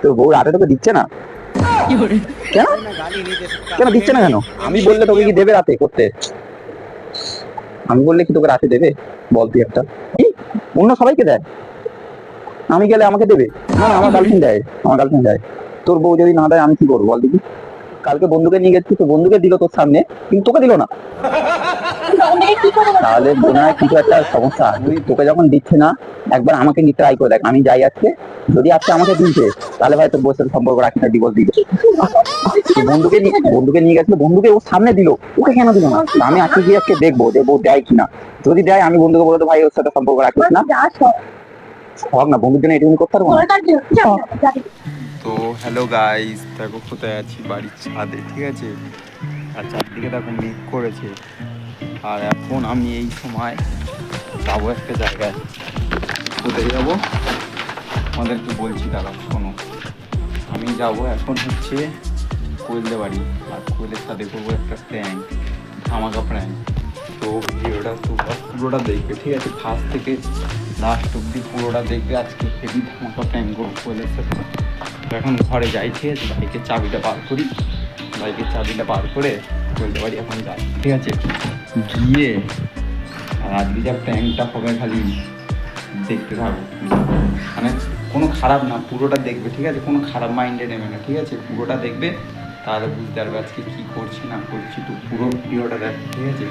তোর বউ রাতে তোকে দিচ্ছে না? কেন? কেন দিচ্ছে না কেন? আমি বললে তোকে কি দেবে রাতে করতে? আমি বললে কি তোকে রাতে দেবে? বল তুই একটা। অন্য সবাইকে দেয়। আমি গেলে আমাকে দেবে। না, আমার গার্লফ্রেন্ড দেয়। আমার গার্লফ্রেন্ড দেয়। তোর বউ যদি না দেয় আমি কি করব বল দেখি। কালকে বন্ধুকে নিয়ে গেছি তো বন্ধুকে দিল তোর সামনে কিন্তু তোকে দিল না। তাহলে কিছু একটা সমস্যা তোকে যখন দিচ্ছে না, একবার আমাকে নিয়ে ট্রাই করে দেখ, আমি যাই আজকে। যদি আজকে আমাকে তাহলে ভাই তোর সাথে সম্পর্ক রাখি না ডিভোর্স দিবে বন্ধুকে বন্ধুকে নিয়ে গেছিল, বন্ধুকে ওর সামনে দিল, ওকে কেন দিল না? আমি আজকে গিয়ে আজকে দেখব যে বউ দেয় কিনা। যদি দেয়, আমি বন্ধুকে বলব ভাই, ওর সাথে সম্পর্ক রাখিস না। হোক না, বন্ধুর জন্য এটুকুনি করতে পারব তো হ্যালো গাইস দেখো কোথায় আছি, বাড়ির ছাদে, ঠিক আছে? আর চারদিকে দেখো মেঘ করেছে। আর এখন আমি এই সময় যাব একটা জায়গায়। কোথায় যাব? আমাদেরকে বলছি দাদা, শোনো। আমি যাব এখন হচ্ছে কোয়েলদে বাড়ি। আর কোয়েলের সাথে করব একটা প্র্যাঙ্ক ধামাকা প্র্যাঙ্ক তো ভিডিওটা পুরোটা দেখবে, ঠিক আছে? ফার্স্ট থেকে লাস্ট অব্দি পুরোটা দেখবে। আজকে হেভি ধামাকা প্র্যাঙ্ক করব কোয়েলের সাথে। এখন ঘরে যাই, ঠিক আছে? বাইকের চাবিটা বার করি। বাইকের চাবিটা বার করে কোয়েলদে বাড়ি এখন যাই ঠিক আছে? গিয়ে, আর আজকে যা প্র্যাঙ্কটা হবে খালি, দেখতে থাকো। মানে কোনো খারাপ না, পুরোটা দেখবে, ঠিক আছে? কোনো খারাপ মাইন্ডে নেবে না, ঠিক আছে? পুরোটা দেখবে, তাহলে বুঝতে পারবে আজকে কী করছি, না করছি। তো পুরো ভিডিওটা দেখ, ঠিক আছে?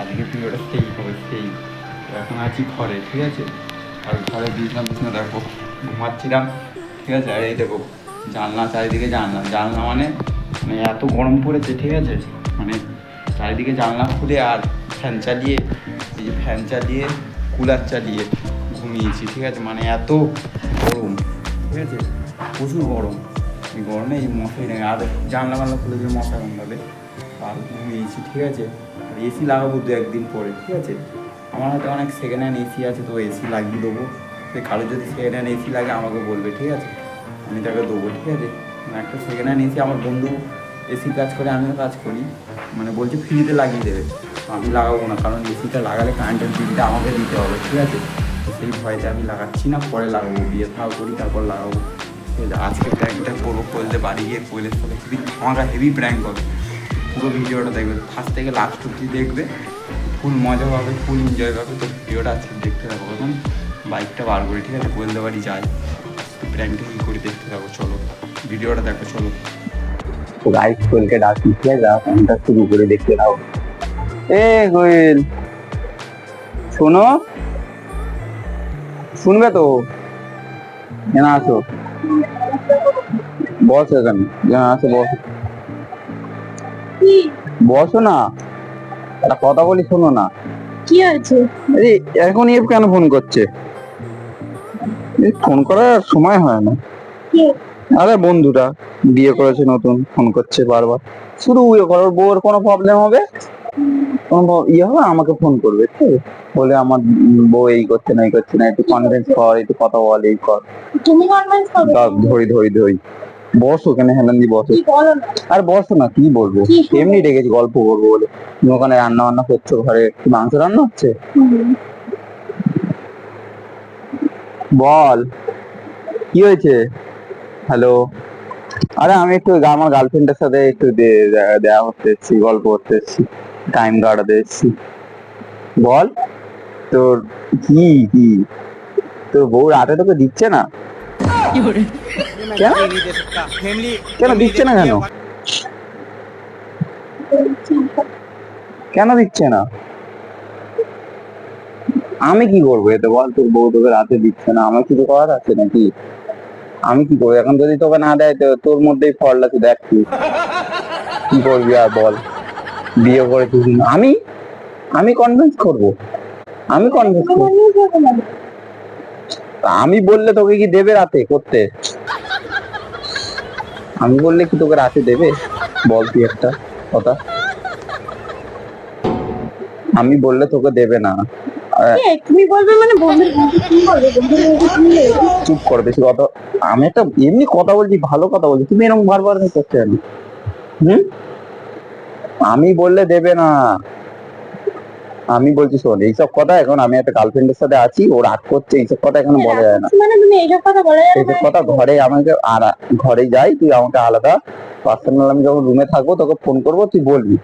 আজকে ভিডিওটা সেই হবে, সেই। এখন আছি ঘরে, ঠিক আছে? আর ঘরে বিছনা বিছনা দেখো ঘুমাচ্ছিলাম ঠিক আছে? আর এই দেখো, জানলা চারিদিকে জানলা। জানলা মানে মানে এত গরম পড়েছে, ঠিক আছে? মানে চারিদিকে জানলা খুলে আর ফ্যান চালিয়ে, এই যে ফ্যান চালিয়ে কুলার চালিয়ে ঘুমিয়েছি, ঠিক আছে? মানে এত গরম, ঠিক আছে? প্রচুর গরম। এই গরমে এই মশাই নেই আর জানলা মানলা খুলে দিয়ে মশা কামড়াবে আর ঘুমিয়েছি, ঠিক আছে? আর এসি লাগাবো দু একদিন পরে, ঠিক আছে? আমার হাতে অনেক সেকেন্ড হ্যান্ড এসি আছে, তো এসি লাগিয়ে দেবো। সে কারও যদি সেকেন্ড হ্যান্ড এসি লাগে, আমাকে বলবে, ঠিক আছে? আমি তাকে দেবো, ঠিক আছে? মানে একটা সেকেন্ড হ্যান্ড এসি আমার বন্ধু এসি কাজ করে, আমিও কাজ করি। মানে বলছে ফ্রিতে লাগিয়ে দেবে। আমি লাগাবো না, কারণ এসিটা লাগালে কারেন্টের বিলটা আমাকে দিতে হবে, ঠিক আছে? তো সেই ভয়তে আমি লাগাচ্ছি না, পরে লাগাবো বিয়ে থাও করি, তারপর লাগাবো। আজকে প্র্যাঙ্কটা করব কোয়েলতে বাড়ি গিয়ে কোয়েলের সাথে হেভি আমাকে হেভি প্র্যাঙ্ক হবে। পুরো ভিডিওটা দেখবে ফার্স্ট থেকে লাস্ট অব্দি দেখবে ফুল মজা পাবে ফুল এনজয় পাবে। তো ভিডিওটা আজকে দেখতে থাকো, এখন বাইকটা বার করি, ঠিক আছে? কোয়েলদে বাড়ি যাই প্র্যাঙ্কটা কী করি দেখতে থাকো, চলো। ভিডিওটা দেখো, চলো। তো গাইস কোয়েলকে ডাকি ঠিক আছে? ফোনটা শুরু করে দেখতে দাও। এ কোয়েল শোনো? শুনবে তো? আসো। বস এখানে আসো বস। বসো না। একটা কথা বলি শোনো না। কি আছে আরে এখন এ কেন ফোন করছে? ফোন করার সময় হয় না। আরে বন্ধুটা বিয়ে করেছে নতুন ফোন করছে বারবার। শুধু ইয়ে করার বউর কোনো প্রবলেম হবে? কোনো ইয়ে হবে? আমাকে ফোন করবে আছে? বলে আমার বউ এই করছে না এই করছে না একটু কনফারেন্স কর একটু কথা বল এই কর। তুমি কনফারেন্স করবে ধরি ধরি ধরি। বসো কেন হেলান্দি বসো। কি বলো না? আর বসো না কি বলব? এমনি ডেকেছি গল্প করব বলে। তুমি ওখানে রান্না বান্না করছ ঘরে মাংস রান্না হচ্ছে? বল। কি হয়েছে? হ্যালো আরে আমি একটু আমার গার্লফ্রেন্ডের সাথে একটু দে- দে- দেখা এসেছি গল্প করতে এসেছি টাইম কাটাতে এসেছি। বল তোর কি কি? তোর বউ রাতে তোকে দিচ্ছে না? কেন? কেন দিচ্ছে না কেন? কেন দিচ্ছে না? আমি কি করব এতে? বল তোর বউ তোকে রাতে দিচ্ছে না। আমার কিছু করার আছে নাকি? আমি কি করব? এখন যদি তোকে না দেয়, তো তোর মধ্যেই ফল আছে দেখ কি করবি আর বল? বিয়ে করে তুই আমি? আমি কনভিন্স করব। আমি কনভিন্স করব। আমি বললে তোকে কি দেবে রাতে করতে? আমি বললে কি তোকে রাতে দেবে? বল তুই একটা কথা। আমি বললে তোকে দেবে না? তুমি বলবে মানে বন্ধু? চুপ কর বেশি কথা আমি একটা এমনি কথা বলছি ভালো কথা বলছি। তুমি এরকম বারবার করছ কেন? হুম? আমি বললে দেবে না। আমি বলছি শোন এইসব কথা এখন আমি একটা গার্লফ্রেন্ডের সাথে আছি ও রাগ করছে এইসব কথা এখন বলা যায় না। মানে তুমি এইসব কথা বলা যাবে এইসব কথা ঘরে আমাকে ঘরে যাই তুই আমাকে আলাদা পার্সোনাল আমি যখন রুমে থাকব তোকে ফোন করব তুই বলবি।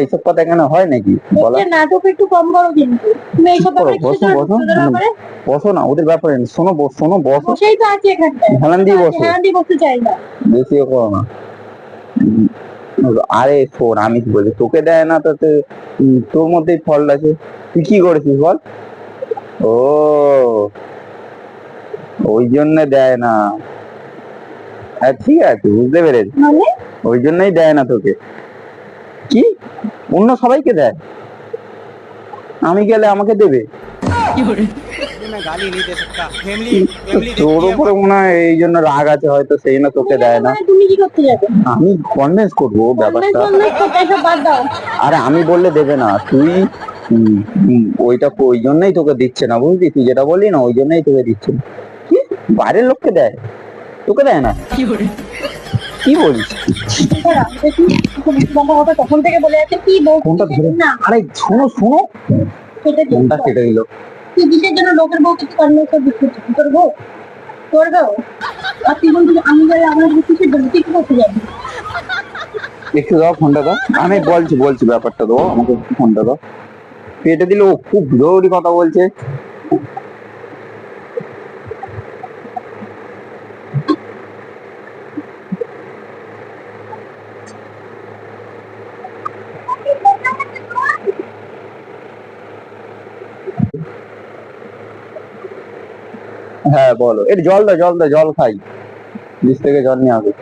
এইসব কথা এখানে হয় নাকি? বলা নাটক একটু কম করো কিন্তু। তুমি এইসব করো, বসো, বসো। না বসো না ওদের ব্যাপারে। শোনো শোনো বসো। বসেই তো আছি এখানটায়। হেলান দিয়ে বসো। দিয়ে বসতে চাই না। বেশি এ করো না। আরে শোন আমি কি বলছি? তোকে দেয় না তো তোর মধ্যেই ফল্ট আছে। তুই কি করেছিস বল? ও ওই জন্য দেয় না। হ্যাঁ ঠিক আছে বুঝতে পেরেছি। মানে? ওই জন্যই দেয় না তোকে। কি? অন্য সবাইকে দেয়? আমি গেলে আমাকে দেবে? मैं गाली नहीं दे सकता फैमिली फैमिली তোর উপরে মনে হয় এই জন্য রাগ আছে হয়তো সেই না তোকে দেয় না মানে তুমি কি করতে যাবে আমি কনভিন্স করবো ব্যাপারটা কনভেন্স করতে এসব বাদ দাও আরে আমি বললে দেবে না তুই উম, উম, ওইটা ওই জন্যই তোকে দিচ্ছে না বুঝলি তুই যেটা বললি না ওই জন্যই তোকে দিচ্ছে না কি বাইরের লোককে দেয় তোকে দেয় না কি বলিস এছাড়া দেখি তুমি তোমার কথা তখন থেকে বলে যাচ্ছে কি বউ ফোনটা ধরে না আরে শোনো শোনো সেটা ফোনটা কেটে দিল লোকের বউ কিছু করবি বউ তোর বউ আর তুই বলবি আমি আমার কিসের কি করতে যাবি? একটু দাও ফোনটা দাও। আমি বলছি বলছি ব্যাপারটা দাও, আমাকে ফোনটা দাও। পেটে দিলে, ও খুব জরুরি কথা বলছে। হ্যাঁ বলো। এর জল দাও জল দাও জল খাই। নিচ থেকে জল নিয়ে আসো।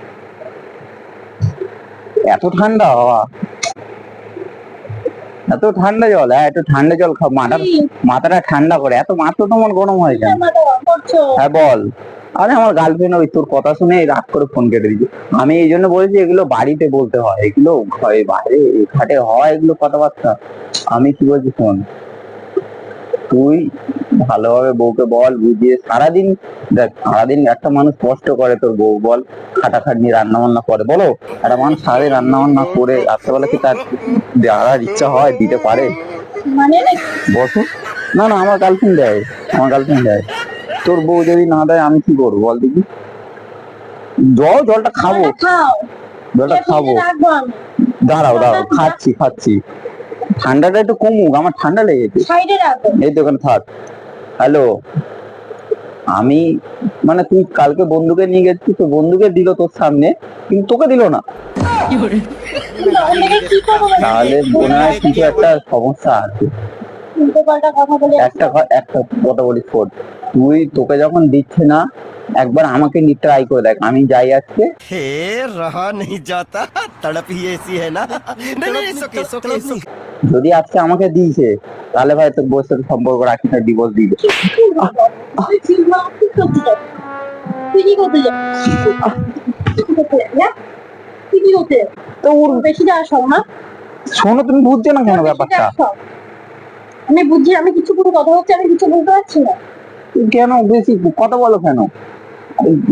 এত ঠান্ডা বাবা। এত ঠান্ডা জল হ্যাঁ একটু ঠান্ডা জল খাও। মাথা মাথাটা ঠান্ডা করে। এত মাথা তোমার গরম হয় করছ। হ্যাঁ বল। আরে আমার গার্লফ্রেন্ড ওই তোর কথা শুনে রাগ করে ফোন কেটে দিচ্ছে আমি এই জন্য বলেছি এগুলো বাড়িতে বলতে হয়। এগুলো ঘরে বাইরে ঘাটে হয় এগুলো কথাবার্তা। আমি কি বলছি শোন? তুই ভালোভাবে বউকে বল বুঝিয়ে সারাদিন দেখ সারাদিন একটা মানুষ কষ্ট করে তোর বউ বল খাটাখাটনি রান্না বান্না করে বলো? একটা মানুষ সারাদিন রান্না বান্না করে রাত্রেবেলা কি তার দেওয়ার ইচ্ছা হয় দিতে পারে? মানে বসো। না না আমার গার্লফ্রেন্ড দেয় আমার গার্লফ্রেন্ড দেয়। তোর বউ যদি না দেয় আমি কি করব বল দেখি। জল জলটা খাব। জলটা খাব। দাঁড়াও দাঁড়াও খাচ্ছি খাচ্ছি। ঠান্ডাটা একটু কমুক আমার ঠান্ডা লেগেছে সাইডে রাখব এই ওখানে থাক। হ্যালো। আমি মানে তুই কালকে বন্ধুকে নিয়ে গেছিস তো বন্ধুকে দিল তোর সামনে কিন্তু তোকে দিল না? তাহলে মনে হয় কিছু একটা সমস্যা আছে। কথা একটা একটা কথা বলি শোন। তুই তোকে যখন দিচ্ছে না একবার আমাকে নিয়ে ট্রাই করে দেখ আমি যাই আজকে। হে রহা নেই যাতা তড়প হি এসি হে না যদি আজকে আমাকে দিয়েছে তাহলে ভাই তোর বউর সম্পর্ক রাখি না ডিভোর্স দিয়ে দে। তো ওর বেশি যাওয়া সব না শোনো তুমি বুঝছ না কেন ব্যাপারটা? আমি বুঝি আমি কিছু কোনো কথা হচ্ছে আমি কিছু বলতে পারছি না। কেন? বেশি কথা বলো কেন?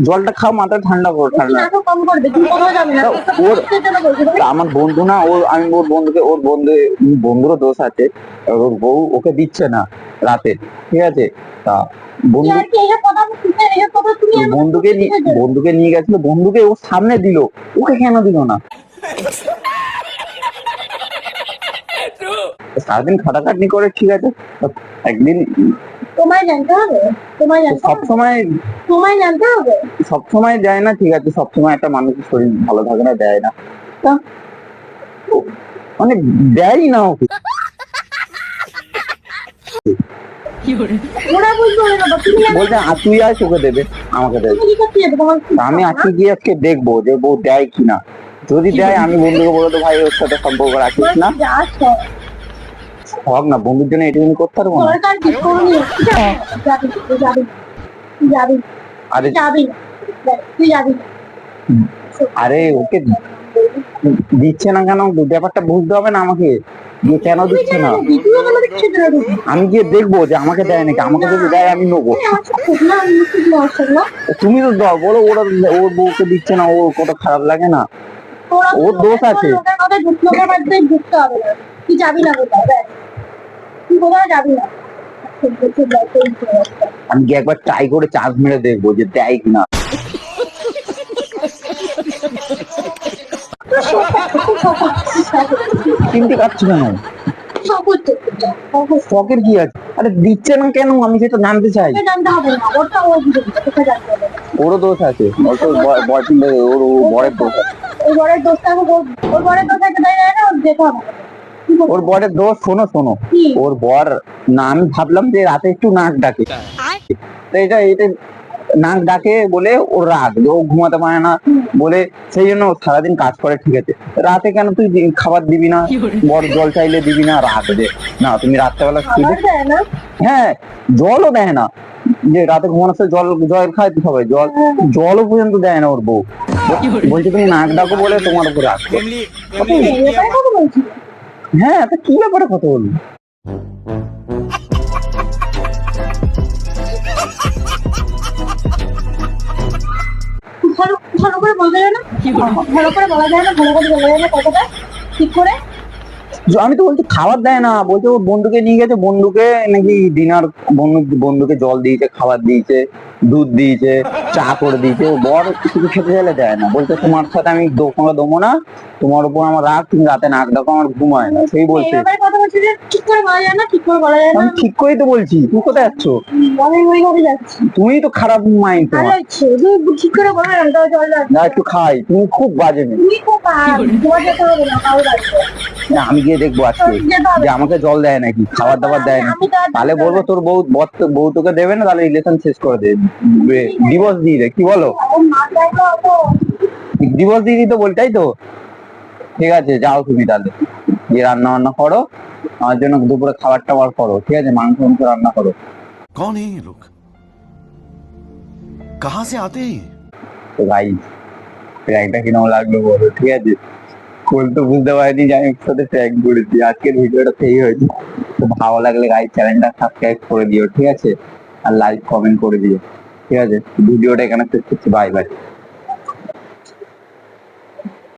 জলটা খাও মাথা ঠান্ডা করো ঠান্ডা। ওর- আমার বন্ধু না ওর আমি ওর বন্ধুকে ওর বন্ধু বন্ধুরও দোষ আছে। ওর বউ ওকে দিচ্ছে না রাতে ঠিক আছে? তা বন্ধু আর কি এইসব কথা বলছিস? এইসব কথা তুমি আমাকে বন্ধুকে? বন্ধুকে নিয়ে গেছিল বন্ধুকে ওর সামনে দিল। ওকে কেন দিল না? সারাদিন খাটাখাটনি করে ঠিক আছে? তা একদিন তোমায় জানতে হবে তোমায় জানতে হবে। সবসময় তোমায় জানতে হবে। সবসময় দেয় না ঠিক আছে সবসময় একটা মানুষের শরীর ভালো থাকে না দেয় না। মানে দেয়ই না ওকে। বলছে তুই আয় তোকে দেবে আমাকে দেবে। আমি আজকে গিয়ে আজকে দেখব যে বউ দেয় কিনা। যদি দেয় আমি বন্ধুকে বলে তো ভাই ওর সাথে সম্পর্ক রাখিস না। সব হক না বন্ধুর জন্য এটুকুনি করতে পারব না। সরকার কি করণীয় যাবি যাবি যাবি আরে যাবি তুই যাবি। আরে ওকে দিচ্ছে না কেন? ব্যাপারটা বুঝতে হবে না আমাকে। যে কেন দিচ্ছে না? আমি গিয়ে দেখব যে আমাকে দেয় নাকি। আমাকে যদি দেয় আমি নেব। আমি না। তুমি তো দাও বলো ওরা ওর বউকে দিচ্ছে না ওর কত খারাপ লাগে না। ওর দোষ আছে। ঢুকতে হবে তুই যাবি না আমি কি একবার ট্রাই করে চার্জ মেরে দেখব যে দেয় কিনা। কিনতে পারছি কেন। শখের কি আছে আরে দিচ্ছে না কেন আমি সেটা জানতে চাই। ওরও দোষ আছে ওর ওর দোষ আছে ওই বরের দোষটা ওর ওর বরের দোষ একটা তাই না যেতে হবে? ওর বরের দোষ শোনো শোনো। ওর বর না আমি ভাবলাম যে রাতে একটু নাক ডাকে। তো এটা এটা নাক ডাকে বলে ওর রাগ ও ঘুমাতে পারে না বলে সেই জন্য সারাদিন কাজ করে ঠিক আছে। রাতে কেন তুই খাবার দিবি না? বর জল চাইলে দিবি না? রাত যে না তুমি রাত্রেবেলা শুধু হ্যাঁ জলও দেয় না। যে রাতে ঘুমানোর সময় জল জল খায় তো সবাই জল জলও পর্যন্ত দেয় না ওর বউ। বলছে তুমি নাক ডাকো বলে তোমার উপর রাখব হ্যাঁ তা কি ব্যাপারে কথা বলব? ভালো ভালো করে বলা যায় না? ভালো করে বলা যায় না? ভালো করে বলা যায় না কথাটা ঠিক করে? আমি তো বলছি খাবার দেয় না। বলছে ওর বন্ধুকে নিয়ে গেছে বন্ধুকে নাকি ডিনার বন্ধু বন্ধুকে জল দিয়েছে খাবার দিয়েছে দুধ দিয়েছে চা করে দিয়েছে। ও বর কিছু খেতে চাইলে দেয় না। বলছে তোমার সাথে আমি দোকানে দেবো না। তোমার উপর আমার রাগ তুমি রাতে নাক ডাকো আমার ঘুমায় না। সেই বলছে। ঠিক করে বলা যায় না ঠিক করে বলা যায় না। আমি ঠিক করেই তো বলছি। তুমি কোথায় যাচ্ছ? আমি ওই ঘরে যাচ্ছি। তুমিই তো খারাপ মাইন্ড তোমার। ঠিক করে বলা না একটু খাই। তুমি খুব বাজে মেয়ে। তুই খুব তোমার যেতে হবে না কারও লাগবে না আমি গিয়ে দেখব আজকে। যে আমাকে জল দেয় নাকি খাবার দাবার দেয় না তাহলে বলব তোর বউ বউ তোকে দেবে না তাহলে রিলেশন শেষ করে দে। ডিভোর্স দিয়ে দে কি বলো? ডিভোর্স দিয়ে তো তাই তো? ঠিক আছে যাও তুমি তাহলে। গিয়ে রান্না বান্না করো আমার জন্য দুপুরে খাবার টাবার করো ঠিক আছে? মাংস মাংস রান্না করো। কন এই লোক কাহা সে আতে গাইজ গাইটা কিরম লাগল বলো ঠিক আছে? কোল তো বুঝতে পারিনি যে আমি সাথে ট্র্যাক করেছি। আজকের ভিডিওটা সেই হয়েছে। তো ভালো লাগলে গাই চ্যানেলটা সাবস্ক্রাইব করে দিও, ঠিক আছে? আর লাইক কমেন্ট করে দিও, ঠিক আছে? ভিডিওটা এখানে শেষ করছি। Bye bye